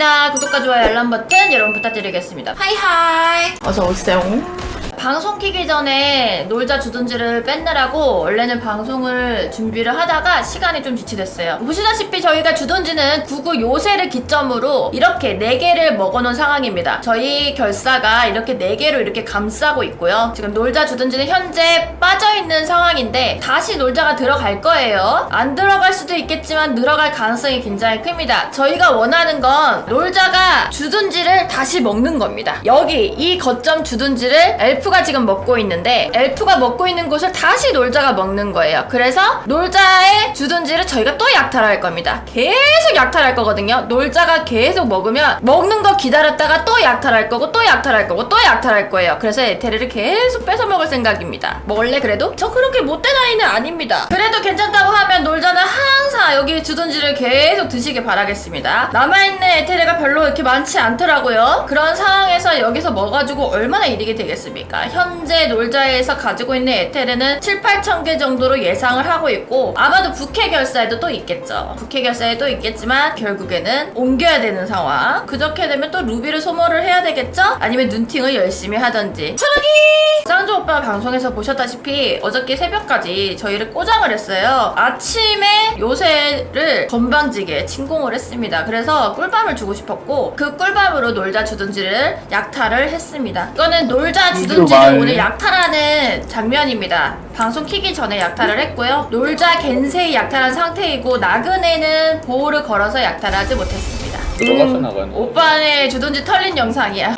반갑습니다. 구독과 좋아요 알람 버튼 여러분 부탁드리겠습니다. 하이하이. 어서 오세요 방송 키기 전에 놀자 주둔지를 뺐느라고 원래는 방송을 준비를 하다가 시간이 좀 지체됐어요. 보시다시피 저희가 주둔지는 구구 요새를 기점으로 이렇게 4개를 먹어놓은 상황입니다. 저희 결사가 이렇게 4개로 이렇게 감싸고 있고요. 지금 놀자 주둔지는 현재 빠져있는 상황인데 다시 놀자가 들어갈 거예요. 안 들어갈 수도 있겠지만 들어갈 가능성이 굉장히 큽니다. 저희가 원하는 건 놀자가 주둔지를 다시 먹는 겁니다. 여기 이 거점 주둔지를 엘프 가 지금 먹고 있는데 엘프가 먹고 있는 곳을 다시 놀자가 먹는 거예요. 그래서 놀자의 주둔지를 저희가 또 약탈할 겁니다. 계속 약탈할 거거든요. 놀자가 계속 먹으면 먹는 거 기다렸다가 또 약탈할 거고 또 약탈할 거고 또 약탈할 거예요. 그래서 에테르를 계속 뺏어 먹을 생각입니다. 뭐 원래 그래도 저 그렇게 못된 아이는 아닙니다. 그래도 괜찮다고 하면 놀자는 항상 여기 주둔지를 계속 드시길 바라겠습니다. 남아있는 에테르가 별로 이렇게 많지 않더라고요. 그런 상황에서 여기서 먹어가지고 얼마나 이득이 되겠습니까 현재 놀자에서 가지고 있는 에테르는 7, 8천 개 정도로 예상을 하고 있고 아마도 부캐 결사에도 또 있겠죠. 부캐 결사에도 있겠지만 결국에는 옮겨야 되는 상황. 그렇게 되면 또 루비를 소모를 해야 되겠죠? 아니면 눈팅을 열심히 하던지. 차라리 쌍조 오빠 방송에서 보셨다시피 어저께 새벽까지 저희를 꼬장을 했어요. 아침에 요새를 건방지게 침공을 했습니다. 그래서 꿀밤을 주고 싶었고 그 꿀밤으로 놀자 주둔지를 약탈을 했습니다. 이거는 놀자 주둔지 를 말. 오늘 약탈하는 장면입니다 방송 키기 전에 약탈을 했고요 놀자 겐세이 약탈한 상태이고 나그네는 보호를 걸어서 약탈하지 못했습니다 들어가서 나가는 거. 오빠네 주둔지 털린 영상이야.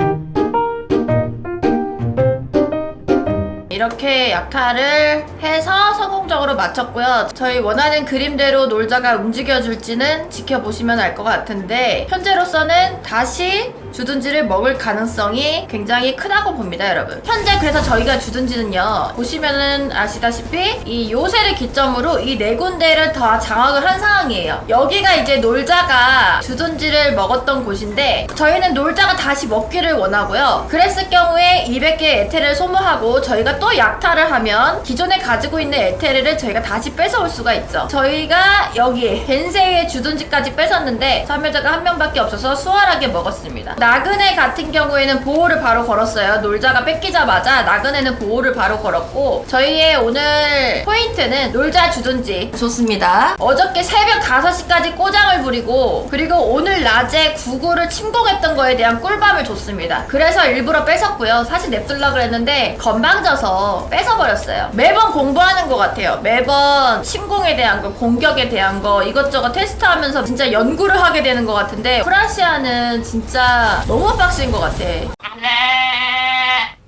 이렇게 약탈을 해서 성공적으로 마쳤고요. 저희 원하는 그림대로 놀자가 움직여줄지는 지켜보시면 알 것 같은데 현재로서는 다시 주둔지를 먹을 가능성이 굉장히 크다고 봅니다, 여러분. 현재 그래서 저희가 주둔지는요. 보시면은 아시다시피 이 요새를 기점으로 이 네 군데를 다 장악을 한 상황이에요. 여기가 이제 놀자가 주둔지를 먹었던 곳인데 저희는 놀자가 다시 먹기를 원하고요. 그랬을 경우에 200개 에테를 소모하고 저희가 또 약탈을 하면 기존에 가지고 있는 에테르를 저희가 다시 뺏어올 수가 있죠. 저희가 여기 벤세이의 주둔지까지 뺏었는데 참여자가 한 명밖에 없어서 수월하게 먹었습니다. 나그네 같은 경우에는 보호를 바로 걸었어요. 놀자가 뺏기자마자 나그네는 보호를 바로 걸었고 저희의 오늘 포인트는 놀자 주둔지 좋습니다. 어저께 새벽 5시까지 꼬장을 부리고 그리고 오늘 낮에 구구를 침공했던 거에 대한 꿀밤을 줬습니다. 그래서 일부러 뺏었고요. 사실 냅둘라 그랬는데 건방져서 뺏어버렸어요. 매번 공부하는 것 같아요. 매번 침공에 대한 거, 공격에 대한 거 이것저것 테스트하면서 진짜 연구를 하게 되는 것 같은데 프라시아는 진짜 너무 빡신 것 같아.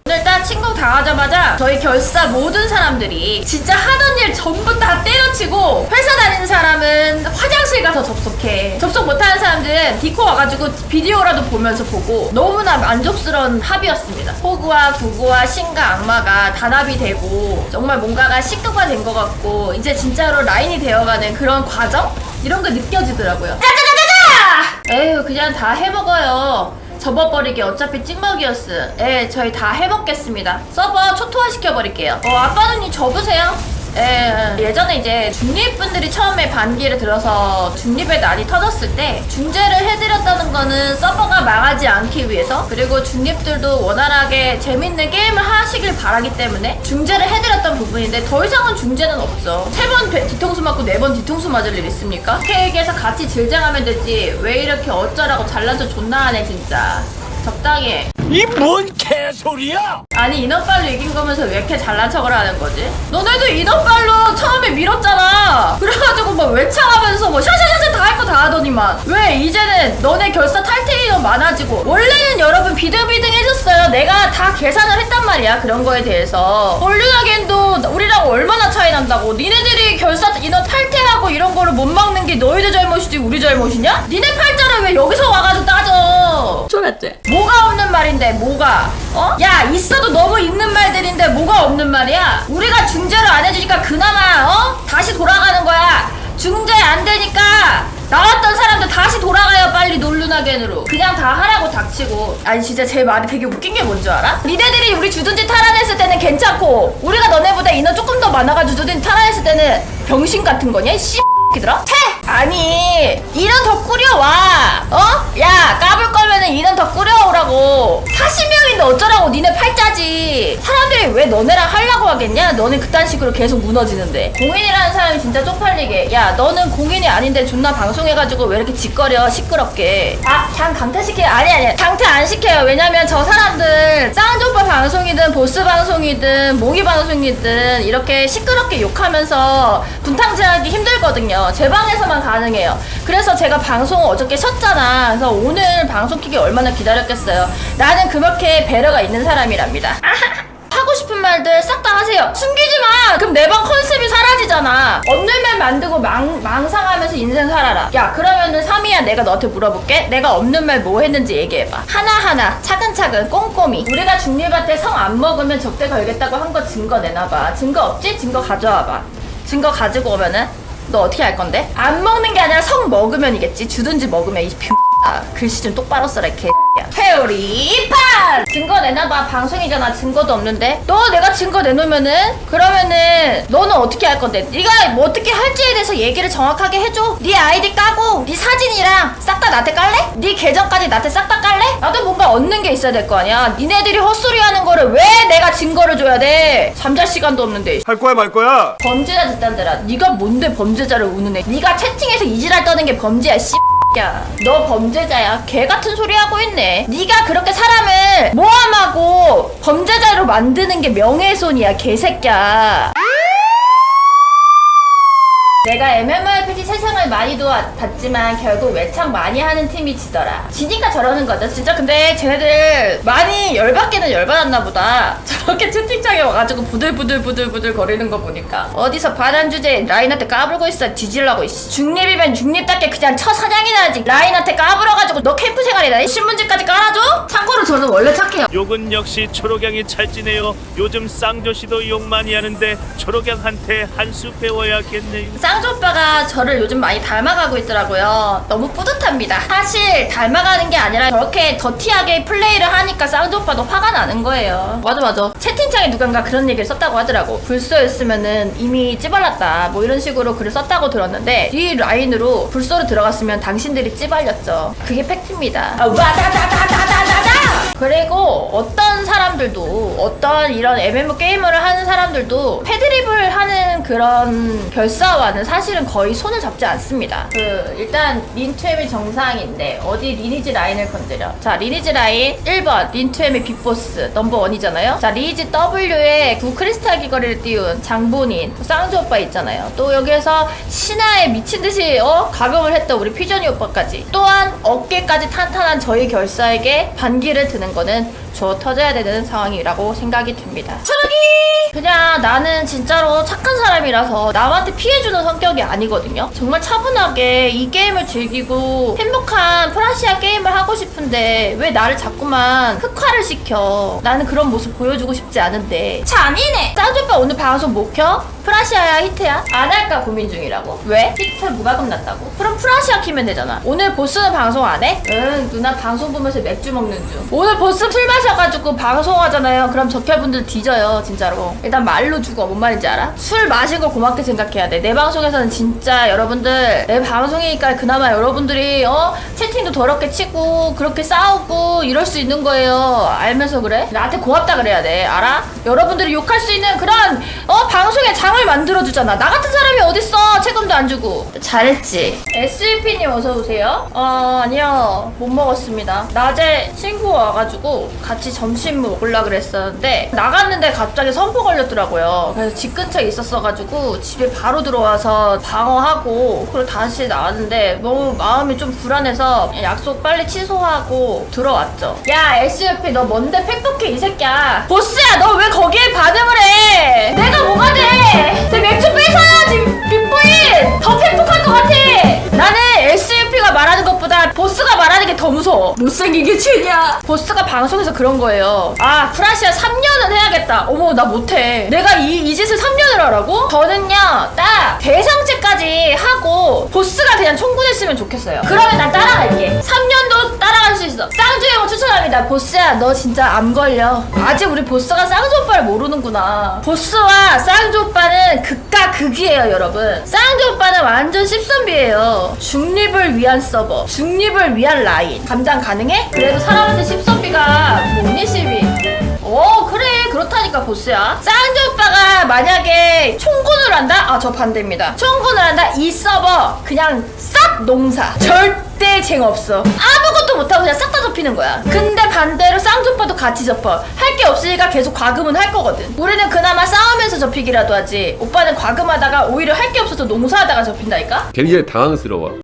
오늘 딱 침공 당하자마자 저희 결사 모든 사람들이 진짜 하던 일 전부 다 때려치고 회사 다니는 사람은 화장실 가서 접속해 접속 못하는 사람들은 디코 와가지고 비디오라도 보면서 보고 너무나 만족스러운 합이었습니다 호구와 구구와 신과 악마가 단합이 되고 정말 뭔가가 시크가 된 것 같고 이제 진짜로 라인이 되어가는 그런 과정? 이런 거 느껴지더라고요 짜자자자자! 에휴 그냥 다 해먹어요 접어버리기 어차피 찍먹이었어. 예, 저희 다 해먹겠습니다. 서버 초토화 시켜버릴게요. 어, 아빠 누님 접으세요. 예, 예전에 이제 중립분들이 처음에 반기를 들어서 중립의 날이 터졌을 때 중재를 해드렸다는 거는 서버가 망하지 않기 위해서 그리고 중립들도 원활하게 재밌는 게임을 하시길 바라기 때문에 중재를 해드렸던 부분인데 더 이상은 중재는 없죠. 세 번 뒤통수 맞고 네 번 뒤통수 맞을 일 있습니까? 케이크에서 같이 질쟁하면 되지 왜 이렇게 어쩌라고 잘난 척 존나 하네 진짜. 적당히 해. 이 뭔 개소리야! 아니 인원빨로 이긴 거면서 왜 이렇게 잘난 척을 하는 거지? 너네도 인원빨로 처음에 밀었잖아 그래가지고 막 외창하면서 뭐 샤샤샤샤 다 할 거 다 하더니만 왜 이제는 너네 결사 탈퇴 많아지고 원래는 여러분 비등비등 해줬어요 내가 다 계산을 했단 말이야 그런 거에 대해서 홀륜하겐도 우리랑 얼마나 차이 난다고 니네들이 결사 인원 탈퇴하고 이런 거를 못 막는 게 너희들 잘못이지 우리 잘못이냐? 니네 팔자를 왜 여기서 와가지고 따져 쫄았지? 뭐가 없는 말인데 뭐가 어? 야 있어도 너무 있는 말들인데 뭐가 없는 말이야 우리가 중재를 안 해주니까 그나마 어? 다시 돌아가는 거야 중재 안 되니까 나왔던 사람들 다시 돌아가요 빨리 놀루나겐으로 그냥 다 하라고 닥치고 아니 진짜 제 말이 되게 웃긴 게뭔줄 알아? 니네들이 우리 주둔지 탈환했을 때는 괜찮고 우리가 너네보다 인원 조금 더 많아가지고 주둔지 탈환했을 때는 병신 같은 거냐 씨 들어? 퇴! 아니 이런 더 꾸려와. 어? 야 까불 거면은 이런 더 꾸려오라고. 40명인데 어쩌라고 니네 팔자지. 사람들이 왜 너네랑 하려고 하겠냐? 너는 그딴 식으로 계속 무너지는데. 공인이라는 사람이 진짜 쪽팔리게. 야 너는 공인이 아닌데 존나 방송해가지고 왜 이렇게 짓거려? 시끄럽게. 아 그냥 강퇴시켜 아니 아니 강퇴 안 시켜요. 왜냐면 저 사람들 쌍족발 방송이든 보스 방송이든 모기 방송이든 이렇게 시끄럽게 욕하면서 분탕질하기 힘들거든요. 제 방에서만 가능해요 그래서 제가 방송 어저께 쉬었잖아 그래서 오늘 방송 키기 얼마나 기다렸겠어요 나는 그렇게 배려가 있는 사람이랍니다 하고 싶은 말들 싹 다 하세요. 숨기지 마. 그럼 내 방 컨셉이 사라지잖아. 없는 말 만들고 망, 망상하면서 인생 살아라. 야, 그러면은 3위야 내가 너한테 물어볼게. 내가 없는 말 뭐 했는지 얘기해봐. 하나하나, 차근차근, 꼼꼼히. 우리가 중립한테 성 안 먹으면 적대 걸겠다고 한 거 증거 내놔봐. 증거 없지? 증거 가져와봐. 증거 가지고 오면은 너 어떻게 할 건데? 안 먹는 게 아니라 성 먹으면이겠지. 주든지 먹으면 이 뷰. 아, 글씨 좀 똑바로 써라, 개. 회오리 판! 증거 내놔봐. 방송이잖아. 증거도 없는데. 너 내가 증거 내놓으면은 그러면은 너는 어떻게 할 건데? 네가 뭐 어떻게 할지에 대해서 얘기를 정확하게 해줘. 네 아이디 까고 네 사진이랑 싹 다 나한테 깔래? 네 계정까지 나한테 싹 다 깔래? 나도 뭔가 얻는 게 있어야 될 거 아니야. 니네들이 헛소리 하는 거를 왜 내가 증거를 줘야 돼? 잠잘 시간도 없는데. 할 거야 말 거야? 범죄자 집단들아 네가 뭔데 범죄자를 우는 애 네가 채팅에서 이지랄 떠는 게 범죄야 씨. 야, 너 범죄자야. 개 같은 소리 하고 있네. 네가 그렇게 사람을 모함하고 범죄자로 만드는 게 명예훼손이야, 개새끼야. 내가 MMORPG 세상을 많이 도와봤지만 결국 외창 많이 하는 팀이 지더라. 지니까 저러는 거죠. 진짜 근데 쟤네들 많이 열받기는 열받았나 보다. 저렇게 채팅창에 와가지고 부들부들부들부들 거리는 거 보니까 어디서 반한 주제 라인한테 까불고 있어 뒤질라고 이씨. 중립이면 중립답게 그냥 쳐 사냥이나 하지. 라인한테 까불어가지고 너 캠프 생활이다. 신문지까지 깔아줘? 참고로 저는 원래 착해요. 욕은 역시 초록양이 찰지네요. 요즘 쌍조씨도 욕 많이 하는데 초록양한테 한 수 배워야겠네요. 쌍조 오빠가 저를 요즘 많이 닮아가고 있더라고요. 너무 뿌듯합니다. 사실 닮아가는 게 아니라 저렇게 더티하게 플레이를 하니까 쌍조 오빠도 화가 나는 거예요. 맞아 맞아. 채팅창에 누군가 그런 얘기를 썼다고 하더라고. 불소였으면은 이미 찌발랐다. 뭐 이런 식으로 글을 썼다고 들었는데 이 라인으로 불소로 들어갔으면 당신들이 찌발렸죠. 그게 팩트입니다. 아, 와다다다다다다다. 그리고 어떤 사람들도 어떤 이런 MMO 게임을 하는 사람들도 패드립을 하는 그런 결사와는 사실은 거의 손을 잡지 않습니다. 그 일단 린투엠이 정상인데 어디 리니지 라인을 건드려? 자 리니지 라인 1번 린투엠의 빅보스 넘버 원이잖아요. 자 리니지 W에 구 크리스탈 귀걸이를 띄운 장본인 쌍주 오빠 있잖아요. 또 여기에서 신화에 미친 듯이 어 가금을 했던 우리 피전이 오빠까지 또한 어깨까지 탄탄한 저희 결사에게 반기를 드는 거는 저 터져야 되는 상황이라고 생각이 듭니다. 초록이! 그냥 나는 진짜로 착한 사람이라서 남한테 피해주는 성격이 아니거든요. 정말 차분하게 이 게임을 즐기고 행복한 프라시아 게임을 하고 싶은데 왜 나를 자꾸만 흑화를 시켜? 나는 그런 모습 보여주고 싶지 않은데. 잔인해! 짱조빠 오늘 방송 못 켜? 프라시아야 히트야? 안 할까 고민 중이라고. 왜? 히트 무과금 났다고? 그럼 프라시아 키면 되잖아. 오늘 보스는 방송 안 해? 응, 누나 방송 보면서 맥주 먹는 중. 오늘 보스 술 마셔가지고 방송하잖아요. 그럼 적혈분들 뒤져요, 진짜로. 일단 말로 죽어. 뭔 말인지 알아? 술 마신 걸 고맙게 생각해야 돼. 내 방송에서는 진짜 여러분들, 내 방송이니까 그나마 여러분들이, 어? 채팅도 더럽게 치고, 그렇게 싸우고, 이럴 수 있는 거예요. 알면서 그래? 나한테 고맙다 그래야 돼. 알아? 여러분들이 욕할 수 있는 그런, 어? 방송의 장을 만들어주잖아. 나 같은 사람이 어딨어? 책임도 안 주고. 잘했지. SUP님 어서오세요. 어, 아니요. 못 먹었습니다. 낮에 친구 와가지고 같이 점심 먹으려 그랬었는데, 나갔는데 갑자기 선포 걸렸더라고요. 그래서 집 근처에 있었어가지고, 집에 바로 들어와서 방어하고, 그리고 다시 나왔는데, 너무 마음이 좀 불안해서, 약속 빨리 취소하고 들어왔죠. 야, SUP 너 뭔데 팩폭해, 이 새끼야. 보스야, 너 왜 거기에 반응을 해? 내가 뭐가 돼? 내 맥주 뺏어야지, 빅보인! 더 말하는 게더 무서워. 못생긴 게 죄냐? 보스가 방송에서 그런 거예요. 아, 프라시아 3년은 해야겠다. 어머, 나 못해. 내가 이, 이 짓을 3년을 하라고? 저는요, 딱 대상체까지 하고 보스가 그냥 총구됐으면 좋겠어요. 그러면 난 따라갈게. 3년도 따라갈 수 있어. 쌍주 형을 추천합니다. 보스야, 너 진짜 암 걸려. 아직 우리 보스가 쌍주 오빠를 모르는구나. 보스와 쌍주 오빠는 극과 극이에요, 여러분. 쌍주 오빠는 완전 씹선비예요. 중립을 위한 서버, 중립을 위한 라인. 감당 가능해? 그래도 사람한테 씹선비가 뭐니, 씹이? 어 그래. 그렇다니까 보스야. 쌍주 오빠가 만약에 총군을 한다? 아 저 반대입니다. 총군을 한다? 이 서버 그냥 싹 농사. 절대 쟁 없어. 아무것도 못하고 그냥 싹 다 접히는 거야. 근데 반대로 쌍주 오빠도 같이 접어. 할 게 없으니까 계속 과금은 할 거거든. 우리는 그나마 싸우면서 접히기라도 하지. 오빠는 과금하다가 오히려 할 게 없어서 농사하다가 접힌다니까? 굉장히 당황스러워.